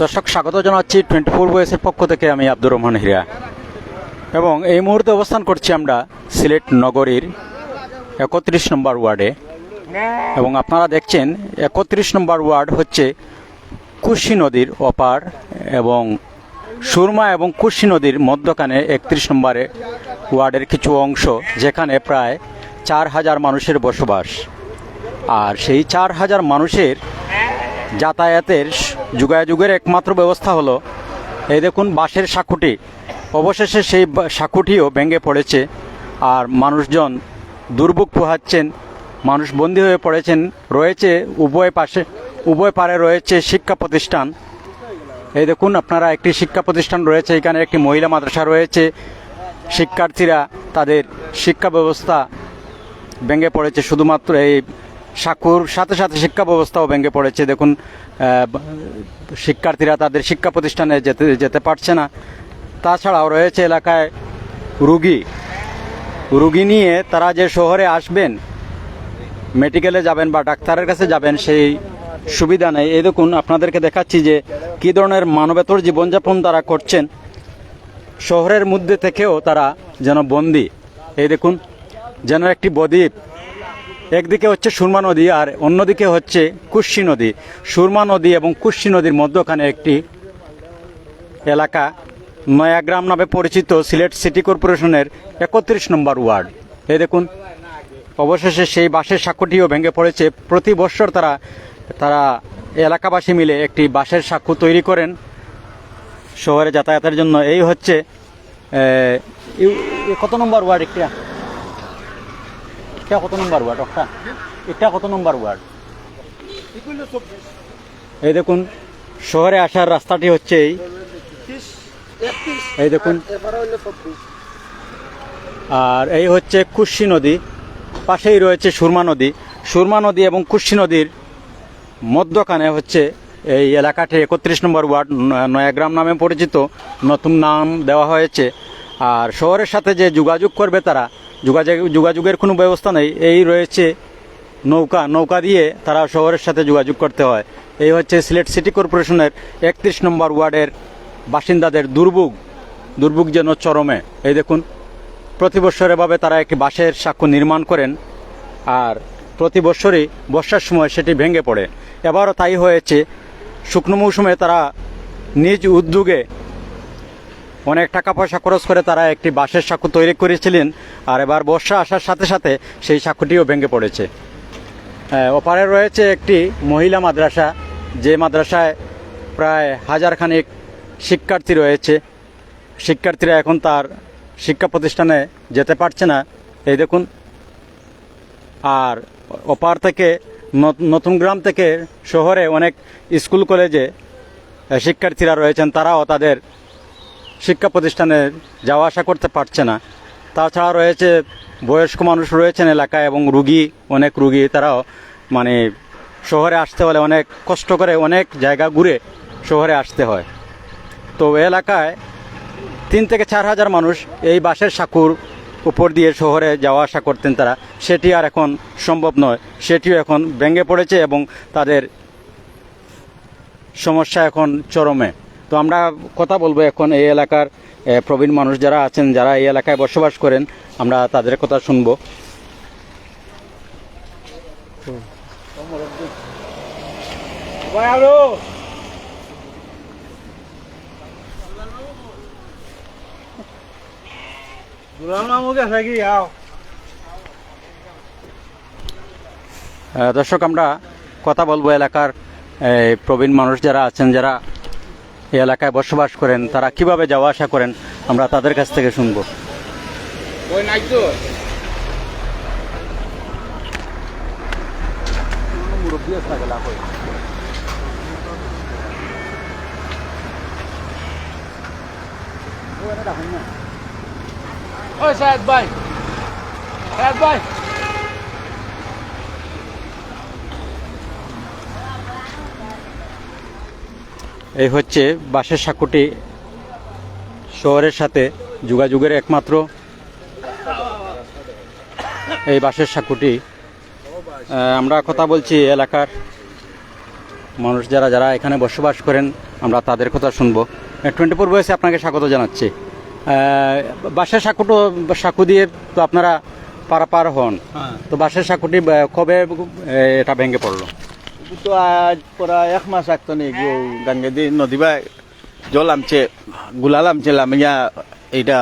দর্শক, স্বাগত জানাচ্ছি টোয়েন্টি ফোর বয়েসের পক্ষ থেকে আমি আব্দুর রহমান হিরা এবং এই মুহূর্তে অবস্থান করছি আমরা সিলেট নগরীর একত্রিশ নম্বর ওয়ার্ডে। এবং আপনারা দেখছেন, একত্রিশ নম্বর ওয়ার্ড হচ্ছে কুশি নদীর অপার এবং সুরমা এবং কুশি নদীর মধ্যখানে একত্রিশ নম্বরে ওয়ার্ডের কিছু অংশ, যেখানে প্রায় চার হাজার মানুষের বসবাস। আর সেই চার হাজার মানুষের যাতায়াতের যুগাযুগের একমাত্র ব্যবস্থা হলো, এই দেখুন বাঁশের সাঁকুটি। অবশেষে সেই সাঁকুটিও ভেঙে পড়েছে আর মানুষজন দুর্ভোগ পোহাচ্ছেন, মানুষ বন্দী হয়ে পড়েছেন। রয়েছে উভয় পাশে, উভয় পারে রয়েছে শিক্ষা প্রতিষ্ঠান। এই দেখুন আপনারা একটি শিক্ষা প্রতিষ্ঠান রয়েছে, এখানে একটি মহিলা মাদ্রাসা রয়েছে। শিক্ষার্থীরা তাদের শিক্ষা ব্যবস্থা ভেঙে পড়েছে, শুধুমাত্র এই সাঁকুর সাথে সাথে শিক্ষা ব্যবস্থাও ভেঙে পড়েছে। দেখুন শিক্ষার্থীরা তাদের শিক্ষা প্রতিষ্ঠানে যেতে যেতে পারছে না। তাছাড়াও রয়েছে এলাকায় রুগী। রুগী নিয়ে তারা যে শহরে আসবেন, মেডিকেলে যাবেন বা ডাক্তারের কাছে যাবেন, সেই সুবিধা নেই। এই দেখুন, আপনাদেরকে দেখাচ্ছি যে কী ধরনের মানবেতর জীবনযাপন তারা করছেন। শহরের মধ্যে থেকেও তারা যেন বন্দি। এই দেখুন, যেন একটি বদ্বীপ। একদিকে হচ্ছে সুরমা নদী আর অন্যদিকে হচ্ছে কুশি নদী। সুরমা নদী এবং কুশি নদীর মধ্যখানে একটি এলাকা নয়াগ্রাম নামে পরিচিত সিলেট সিটি কর্পোরেশনের একত্রিশ নম্বর ওয়ার্ড। এই দেখুন, অবশেষে সেই বাঁশের সাঁকুটিও ভেঙে পড়েছে। প্রতি বছর তারা তারা এলাকাবাসী মিলে একটি বাঁশের সাঁকু তৈরি করেন শহরে যাতায়াতের জন্য। এই হচ্ছে কত নম্বর ওয়ার্ড একটা? এটা কত নম্বর ওয়ার্ড একটা এটা কত নম্বর ওয়ার্ড? এই দেখুন শহরে আসার রাস্তাটি হচ্ছে এই। এই দেখুন। আর এই হচ্ছে কুশি নদী পাশেই রয়েছে সুরমা নদী। সুরমা নদী এবং কুশি নদীর মধ্যখানে হচ্ছে এই এলাকাটি একত্রিশ নম্বর ওয়ার্ড নয়াগ্রাম নামে পরিচিত। নতুন নাম দেওয়া হয়েছে। আর শহরের সাথে যে যোগাযোগ করবে তারা, যোগাযোগ, যোগাযোগের কোনো ব্যবস্থা নেই। এই রয়েছে নৌকা নৌকা দিয়ে তারা শহরের সাথে যোগাযোগ করতে হয়। এই হচ্ছে সিলেট সিটি কর্পোরেশনের একত্রিশ নম্বর ওয়ার্ডের বাসিন্দাদের দুর্ভোগ দুর্ভোগ যেন চরমে। এই দেখুন, প্রতি বছর এভাবে তারা একটি বাঁশের সাক্ষ্য নির্মাণ করেন আর প্রতি বছরই বর্ষার সময় সেটি ভেঙে পড়ে। এবারও তাই হয়েছে। শুকনো মৌসুমে তারা নিজ উদ্যোগে অনেক টাকা পয়সা খরচ করে তারা একটি বাঁশের সাঁকু তৈরি করেছিলেন, আর এবার বর্ষা আসার সাথে সাথে সেই সাঁকুটিও ভেঙে পড়েছে। ওপারে রয়েছে একটি মহিলা মাদ্রাসা, যে মাদ্রাসায় প্রায় হাজার খানিক শিক্ষার্থী রয়েছে। শিক্ষার্থীরা এখন তার শিক্ষা প্রতিষ্ঠানে যেতে পারছে না। এই দেখুন। আর ওপার থেকে নত- নতুন গ্রাম থেকে শহরে অনেক স্কুল কলেজে শিক্ষার্থীরা রয়েছেন, তারাও তাদের শিক্ষা প্রতিষ্ঠানে যাওয়া আসা করতে পারছে না। তাছাড়া রয়েছে, বয়স্ক মানুষ রয়েছেন এলাকায় এবং রুগী, অনেক রুগী তারাও মানে শহরে আসতে হলে অনেক কষ্ট করে অনেক জায়গা ঘুরে শহরে আসতে হয়। তো এলাকায় তিন থেকে চার হাজার মানুষ এই বাসের সাঁকুর উপর দিয়ে শহরে যাওয়া আসা করতেন তারা। সেটি আর এখন সম্ভব নয়। সেটিও এখন ভেঙে পড়েছে এবং তাদের সমস্যা এখন চরমে। তো আমরা কথা বলব এখন এই এলাকার প্রবীণ মানুষ যারা আছেন, যারা এই এলাকায় বসবাস করেন, আমরা তাদের কথা শুনব। দর্শক, আমরা কথা বলব এলাকার প্রবীণ মানুষ যারা আছেন, যারা এই এলাকায় বসবাস করেন, তারা কীভাবে যাওয়া আসা করেন, আমরা তাদের কাছ থেকে শুনব। ওই সাহেব ভাই সাহেব ভাই। এই হচ্ছে বাসের সাঁকুটি শহরের সাথে যোগাযোগের একমাত্র এই বাসের সাঁকুটি। আমরা কথা বলছি এলাকার মানুষ যারা যারা এখানে বসবাস করেন আমরা তাদের কথা শুনব। টোয়েন্টি ফোর বয়সে আপনাকে স্বাগত জানাচ্ছি। বাঁশের সাঁকুটো সাঁকু দিয়ে তো আপনারা পারাপার হন। হ্যাঁ। তো বাঁশের সাঁকুটি কবে এটা ভেঙে পড়ল? তো আজ প্রায় এক মাস আগতো নেই গো গাঙ্গে দি নদী বা জল আমছে গুলাল আমছে লামিয়া এইটা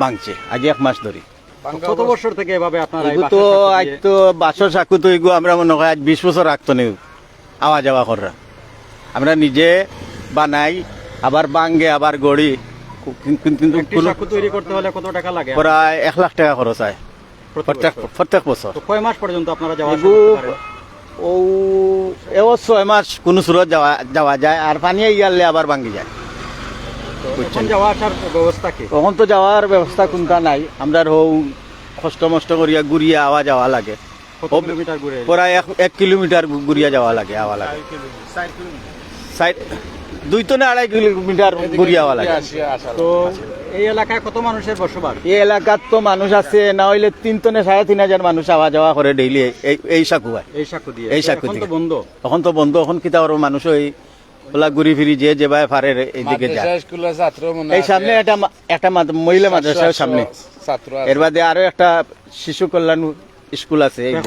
ভাঙছে আজ এক মাস ধরে। কত বছর থেকে এভাবে আপনারা তো সাঁকু আজ তো বাসর চাকু তো এগু আমরা মনে হয় আজ বিশ বছর আগতো নেই আওয়া যাওয়া করা। আমরা নিজে বানাই আবার বাঙ্গে আবার গড়ি কিন্তু সাঁকু তৈরি করতে হলে কত টাকা লাগে? প্রায় এক লাখ টাকা খরচ হয় প্রত্যেক বছর? প্রত্যেক বছর। কয় মাস পর্যন্ত আপনারা যাওয়া ও এও ছয় মাস কোনো সুরত যাওয়া যাওয়া যায় আর পানি ইয়ারলে আবার ভাঙ্গি যায়। যাওয়া আসার ব্যবস্থা কি? তখন তো যাওয়ার ব্যবস্থা কোনটা নাই। আমরা হৌ কষ্ট মষ্ট করিয়া ঘুরিয়া আওয়া যাওয়া লাগে। প্রায় এক কিলোমিটার ঘুরিয়া যাওয়া লাগে আওয়া লাগে। দুই তো না আড়াই কিলোমিটার ঘুরিয়া আওয়া লাগে। তো এই এলাকায় কত মানুষের বসবাস? এই এলাকার তো মানুষ আছে না হইলে তিন টনে সাড়ে তিন হাজার মানুষ আওয়া যাওয়া করে ডেইলি এই এই সাকুয়ায় এই সাঁকু দিয়ে। এই সাকু সাঁকু এখন দিয়ে। বন্ধ। তখন তো বন্ধ এখন কিতা আরও মানুষ ওই ওলা ঘুরি ফিরি যে যেভাবে পারে এইদিকে যায়। মাদ্রাসা স্কুলের ছাত্র মনে এই সামনে একটা মা- একটা মহিলা মাদ্রাসার সামনে। এর বাদে আরও একটা শিশু কল্যাণ স্কুল আছে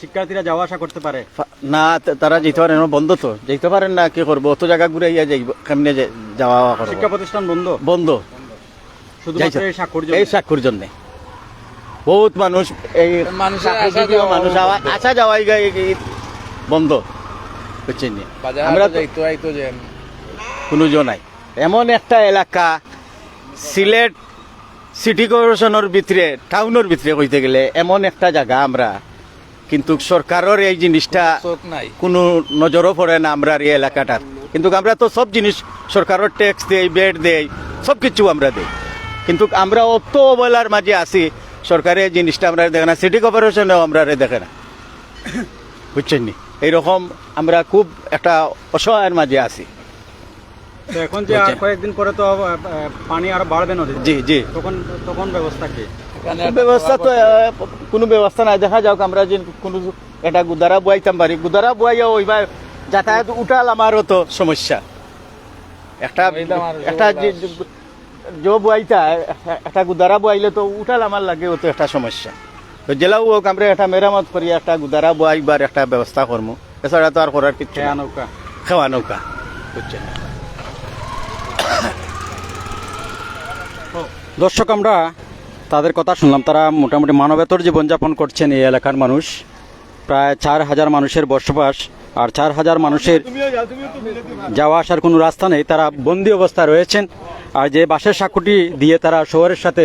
শিক্ষার্থীরা যাওয়া আসা করতে পারে? না তারা যেতে পারেন বন্ধ তো। যেতে পারেন না কি করব? অত জায়গা ঘুরে ইয়া যাইব কেমনে যে- যাওয়া শিক্ষা প্রতিষ্ঠান বন্ধ? বন্ধ। এই সাক্ষুর জন্য? বহুত মানুষ এই সাক্ষুর আসা যাওয়া মানুষ বন্ধ। আওয়া- আসা যাওয়াই গাই এই বন্ধ। বুঝছেন আমরা কোনো জন নাই। এমন একটা এলাকা সিলেট সিটি কর্পোরেশনের ভিতরে টাউনের ভিতরে কইতে গেলে এমন একটা জায়গা আমরা। কিন্তু সরকারের এই জিনিসটা কোনো নজরও পড়ে না আমরা এই এলাকাটার। কিন্তু আমরা তো সব জিনিস সরকারের ট্যাক্স দেই বেড দেই সব কিছু আমরা দেই। কিন্তু আমরা অত অবহেলার মাঝে আছি সরকারের এই জিনিসটা আমরা দেখে না সিটি কর্পোরেশনেও আমরা দেখে না। বুঝছেন নি? এইরকম আমরা খুব একটা অসহায়ের মাঝে আছি। তো এখন যে আর কয়েকদিন পরে তো পানি আরও বাড়বে নদীতে। জি জি। তখন তখন ব্যবস্থা কি? ব্যবস্থা তো কোনো ব্যবস্থা নাই। দেখা যাক আমরা যে কোনো একটা গুদারা বুয়াইতাম পারি গুদারা বুয়াইয়া ওইবা যাতায়াত উঠাল আমারও তো। সমস্যা। একটা আমার একটা জো যে- যে- জো বুয়াইতা একটা- গুদারা বুয়াইলে তো উঠাল আমার লাগে ও তো একটা সমস্যা। তো জেলাও হোক আমরা একটা মেরামত করি একটা গুদারা বুয়াইবার একটা ব্যবস্থা করব এছাড়া তো আর করার কিছু খেয়া নৌকা। খাওয়া নৌকা বুঝছেন? দর্শক, আমরা তাদের কথা শুনলাম। তারা মোটামুটি মানবেতর জীবনযাপন করছেন এই এলাকার মানুষ। প্রায় চার হাজার মানুষের বসবাস আর চার হাজার মানুষের যাওয়া আসার কোনো রাস্তা নেই। তারা বন্দি অবস্থায় রয়েছেন। আর যে বাসের সাঁকুটি দিয়ে তারা শহরের সাথে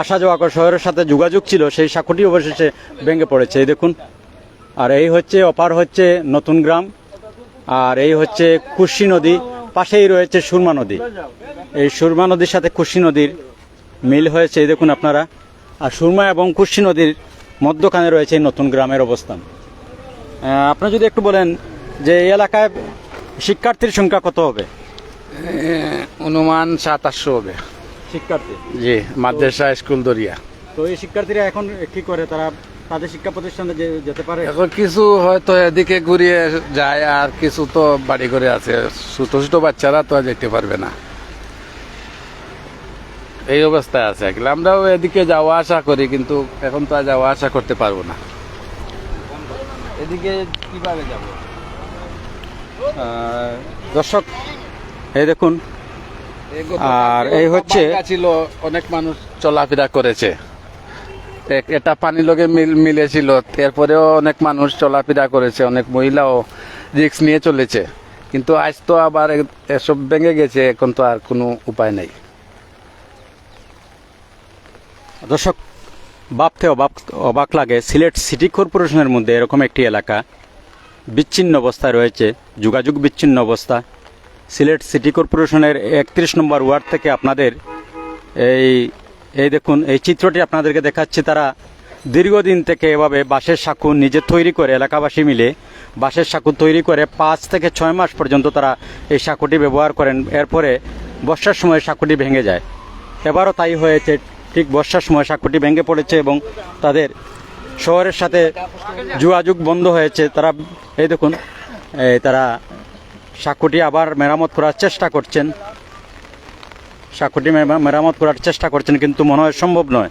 আসা যাওয়া করে, শহরের সাথে যোগাযোগ ছিল, সেই সাঁকুটি অবশেষে ভেঙে পড়েছে। এই দেখুন, আর এই হচ্ছে অপার হচ্ছে নতুন গ্রাম, আর এই হচ্ছে কুশি নদী। পাশেই রয়েছে সুরমা নদী। এই সুরমা নদীর সাথে কুশি নদীর মিল হয়েছে এই দেখুন আপনারা। আর সুরমা এবং কুশি নদীর মধ্যখানে রয়েছে এই নতুন গ্রামের অবস্থান। আহ, আপনি যদি একটু বলেন যে এই এলাকায় শিক্ষার্থীর সংখ্যা কত হবে? অনুমান সাত আটশো হবে। শিক্ষার্থী? জি মাদ্রাসা স্কুল দরিয়া। তো এই শিক্ষার্থীরা এখন কি করে? তারা তাদের শিক্ষা প্রতিষ্ঠানে যেতে পারে? এখন কিছু হয়তো এদিকে ঘুরিয়ে যায় আর কিছু তো বাড়ি করে আছে। ছোট ছোট বাচ্চারা তো যেতে পারবে না। এই অবস্থায় আছে আসলে আমরাও এদিকে যাওয়া আসা করি কিন্তু এখন তো আর যাওয়া আসা করতে পারব না। এদিকে কীভাবে যাব? দর্শক এই দেখুন। আর এই হচ্ছে- ছিল অনেক মানুষ চলাফেরা করেছে। এটা পানি লগে মিল মিলেছিল। এরপরেও অনেক মানুষ চলাফেরা করেছে, অনেক মহিলাও রিক্স নিয়ে চলেছে। কিন্তু আজ তো আবার এসব ভেঙে গেছে, এখন তো আর কোনো উপায় নেই। দর্শক, ভাবতে অবাক অবাক লাগে, সিলেট সিটি কর্পোরেশনের মধ্যে এরকম একটি এলাকা, বিচ্ছিন্ন অবস্থায় রয়েছে, যোগাযোগ বিচ্ছিন্ন অবস্থা। সিলেট সিটি কর্পোরেশনের একত্রিশ নম্বর ওয়ার্ড থেকে আপনাদের এই এই দেখুন, এই চিত্রটি আপনাদেরকে দেখাচ্ছি, তারা দীর্ঘদিন থেকে এভাবে বাঁশের সাঁকু নিজে তৈরি করে, এলাকাবাসী মিলে বাঁশের সাঁকু তৈরি করে পাঁচ থেকে ছয় মাস পর্যন্ত তারা এই সাঁকুটি ব্যবহার করেন। এরপরে বর্ষার সময় সাঁকুটি ভেঙে যায়। এবারও তাই হয়েছে, ঠিক বর্ষার সময় সাঁকুটি ভেঙে পড়েছে এবং তাদের শহরের সাথে যোগাযোগ বন্ধ হয়েছে। তারা, এই দেখুন তারা সাঁকুটি আবার মেরামত করার চেষ্টা করছেন। সাঁকুটি মেরা- মেরামত করার চেষ্টা করছেন, কিন্তু মনে হয় সম্ভব নয়।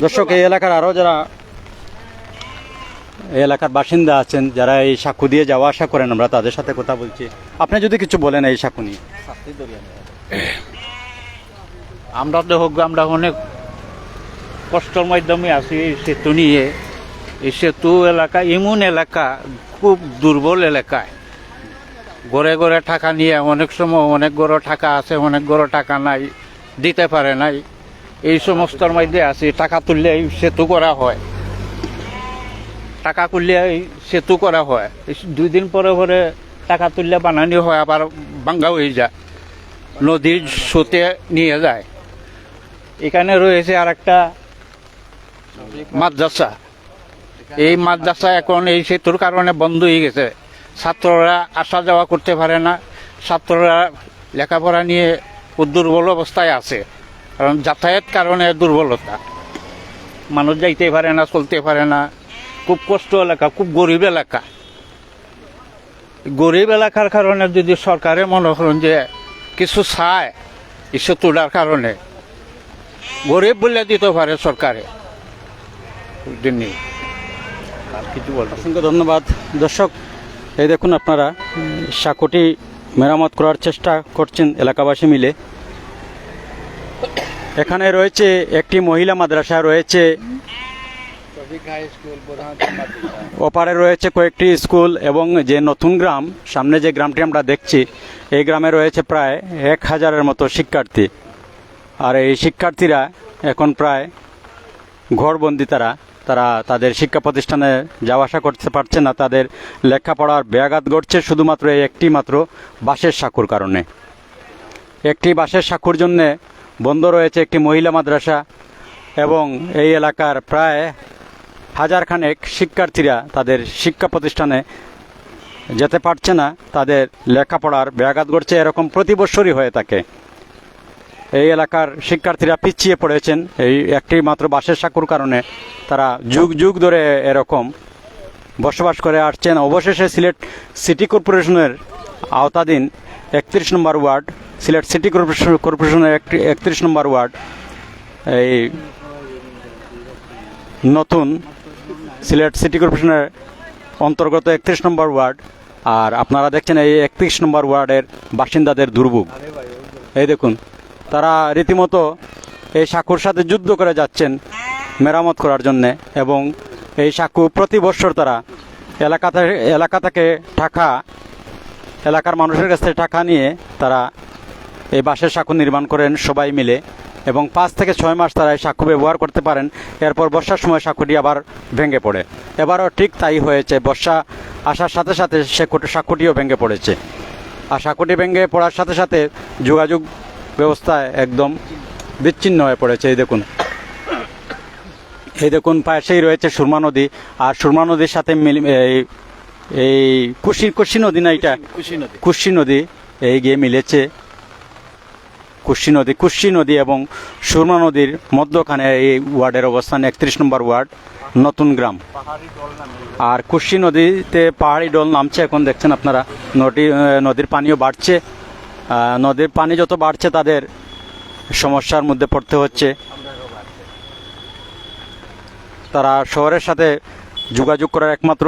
দর্শক, এই এলাকার আরও যারা এলাকার বাসিন্দা আছেন, যারা এই সাঁকু দিয়ে যাওয়া আসা করেন, আমরা তাদের সাথে কথা বলছি। আপনি যদি কিছু বলেন এই সাঁকু নিয়ে। আমরা তো হোক আমরা অনেক কষ্টের মাধ্যমে আছি এই সেতু নিয়ে। এই সেতু এলাকা এমন এলাকা, খুব দুর্বল এলাকায়। ঘরে ঘরে টাকা নিয়ে অনেক সময় অনেক গড় টাকা আছে, অনেক গড় টাকা নাই, দিতে পারে নাই। এই সমস্তর মধ্যে আছি, টাকা তুললে এই সেতু করা হয়। টাকা তুললে এই সেতু করা হয়। দুই দিন পরে পরে টাকা তুললে বানানি হয়, আবার ভাঙ্গা হয়ে যায়। নদীর স্রোতে নিয়ে যায়। এখানে রয়েছে আর একটা মাদ্রাসা। এই মাদ্রাসা এখন এই সেতুর কারণে বন্ধ হয়ে গেছে। ছাত্ররা আসা যাওয়া করতে পারে না। ছাত্ররা লেখাপড়া নিয়ে দুর্বল অবস্থায় আছে। কারণ যাতায়াত কারণে দুর্বলতা। মানুষ যাইতে পারে না, চলতে পারে না। খুব কষ্ট এলাকা, খুব গরিব এলাকা। গরিব এলাকার কারণে যদি সরকারে মনে করেন যে কিছু চায় এই তোলার কারণে, গরিব বলে দিতে পারে সরকারে। কিছু অসংখ্য ধন্যবাদ। দর্শক, এই দেখুন আপনারা, সাঁকুটি মেরামত করার চেষ্টা করছেন এলাকাবাসী মিলে। এখানে রয়েছে একটি মহিলা মাদ্রাসা, রয়েছে ওপারে রয়েছে কয়েকটি স্কুল এবং যে নতুন গ্রাম, সামনে যে গ্রামটি আমরা দেখছি, এই গ্রামে রয়েছে প্রায় এক হাজারের মতো শিক্ষার্থী। আর এই শিক্ষার্থীরা এখন প্রায় ঘরবন্দি তারা। তারা তাদের শিক্ষা প্রতিষ্ঠানে যাওয়া আসা করতে পারছে না। তাদের লেখাপড়ার ব্যাঘাত ঘটছে শুধুমাত্র এই একটি মাত্র বাসের সাঁকুর কারণে। একটি বাসের সাঁকুর জন্যে বন্ধ রয়েছে একটি মহিলা মাদ্রাসা এবং এই এলাকার প্রায় হাজার খানেক শিক্ষার্থীরা তাদের শিক্ষা প্রতিষ্ঠানে যেতে পারছে না, তাদের লেখাপড়ার ব্যাঘাত ঘটছে, এরকম প্রতি বছরই হয়ে থাকে। এই এলাকার শিক্ষার্থীরা পিছিয়ে পড়েছেন, এই একটি মাত্র বাসের সাঁকুর কারণে তারা যুগ যুগ ধরে এরকম বসবাস করে আসছেন। অবশেষে সিলেট সিটি কর্পোরেশনের আওতাধীন একত্রিশ নম্বর ওয়ার্ড, সিলেট সিটি কর্পোরেশন কর্পোরেশনের একটি একত্রিশ নম্বর ওয়ার্ড, এই নতুন সিলেট সিটি কর্পোরেশনের অন্তর্গত একত্রিশ নম্বর ওয়ার্ড। আর আপনারা দেখছেন এই একত্রিশ নম্বর ওয়ার্ডের বাসিন্দাদের দুর্ভোগ। এই দেখুন, তারা রীতিমতো এই সাঁকুর সাথে যুদ্ধ করে যাচ্ছেন মেরামত করার জন্যে এবং এই সাঁকু প্রতি বছর তারা এলাকাতে, এলাকা থেকে টাকা এলাকার মানুষের কাছ থেকে টাকা নিয়ে তারা এই বাঁশের সাঁকু নির্মাণ করেন সবাই মিলে। এবং পাঁচ থেকে ছয় মাস তারা এই সাঁকু ব্যবহার করতে পারেন। এরপর বর্ষার সময় সাঁকুটি আবার ভেঙে পড়ে। এবারও ঠিক তাই হয়েছে বর্ষা আসার সাথে সাথে সে সাঁকুটিও ভেঙে পড়েছে। আর সাঁকুটি ভেঙে পড়ার সাথে সাথে যোগাযোগ ব্যবস্থা একদম বিচ্ছিন্ন হয়ে পড়েছে। এই দেখুন। এই দেখুন পাশেই রয়েছে সুরমা নদী। আর সুরমা নদীর সাথে মিল- এই এই কুশি কুশি নদী না এটা? কুশি নদী এই গিয়ে মিলেছে। কুশি নদী কুশি নদী এবং সুরমা নদীর মধ্যখানে এই ওয়ার্ডের অবস্থান, একত্রিশ নম্বর ওয়ার্ড, নতুন গ্রাম। আর কুশি নদীতে পাহাড়ি ডল নামছে, এখন দেখছেন আপনারা, নদী নদীর পানিও বাড়ছে। নদীর পানি যত বাড়ছে, তাদের সমস্যার মধ্যে পড়তে হচ্ছে। তারা শহরের সাথে যোগাযোগ করার একমাত্র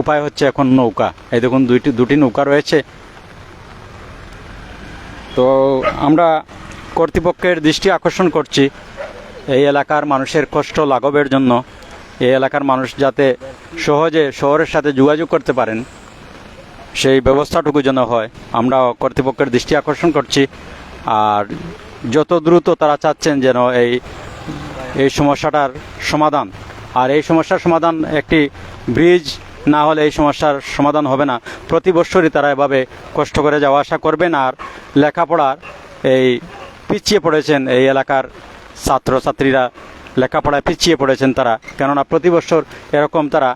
উপায় হচ্ছে এখন নৌকা। এই দেখুন, দুইটি, দুটি নৌকা রয়েছে। তো আমরা কর্তৃপক্ষের দৃষ্টি আকর্ষণ করছি এই এলাকার মানুষের কষ্ট লাঘবের জন্য। এই এলাকার মানুষ যাতে সহজে শহরের সাথে যোগাযোগ করতে পারেন, সেই ব্যবস্থাটুকু যেন হয়। আমরা কর্তৃপক্ষের দৃষ্টি আকর্ষণ করছি। আর যত দ্রুত তারা চাচ্ছেন যেন এই এই সমস্যাটার সমাধান। আর এই সমস্যার সমাধান একটি ব্রিজ না হলে এই সমস্যার সমাধান হবে না। প্রতি বছরই তারা এভাবে কষ্ট করে যাওয়া আসা করবেন আর লেখাপড়ার এই পিছিয়ে পড়েছেন এই এলাকার ছাত্রছাত্রীরা লেখাপড়ায় পিছিয়ে পড়েছেন তারা। কেননা প্রতি বছর এরকম তারা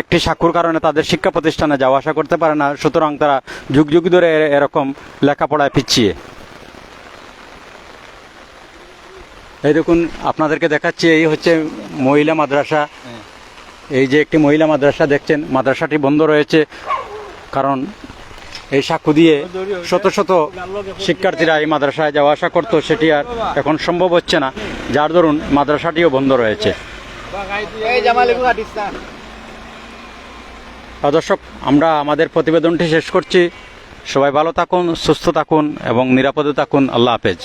একটি সাক্ষর কারণে তাদের শিক্ষা প্রতিষ্ঠানে যাওয়া আসা করতে পারে না, সুতরাং তারা যুগ যুগ ধরে এরকম লেখাপড়ায় পিছিয়ে। এই দেখুন, আপনাদেরকে দেখাচ্ছি, এই হচ্ছে মহিলা মাদ্রাসা। এই যে একটি মহিলা মাদ্রাসা দেখছেন মাদ্রাসাটি বন্ধ রয়েছে কারণ এই সাক্ষ্য দিয়ে শত শত শিক্ষার্থীরা এই মাদ্রাসায় যাওয়া আসা করতো সেটি আর এখন সম্ভব হচ্ছে না। যার দরুন মাদ্রাসাটিও বন্ধ রয়েছে। দর্শক আমরা আমাদের প্রতিবেদনটি শেষ করছি। সবাই ভালো থাকুন সুস্থ থাকুন এবং নিরাপদে থাকুন। আল্লাহ হাফেজ।